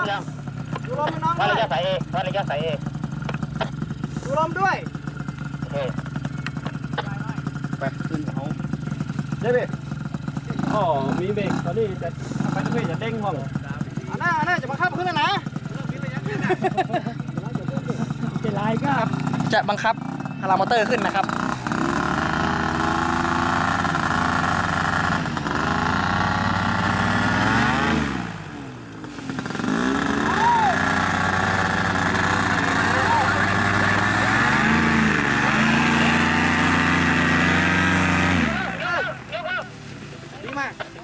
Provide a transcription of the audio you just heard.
มพพร้ร้ออมมยังดูลมให้น้องวัดด้วระยยะสายเอวัดระยะสายเอดูลมด้วยโอเคไปขึ้นเขาเดี๋ยวดิอ๋อมีเบรกตอนนี้จะไปตรงนี้จะเด้งห้องอันหน้าอันหน้าจะมาขับขึ้นแล้วนะเป็นไรก็จะบังคับพารามอเตอร์ขึ้นนะครับ ดี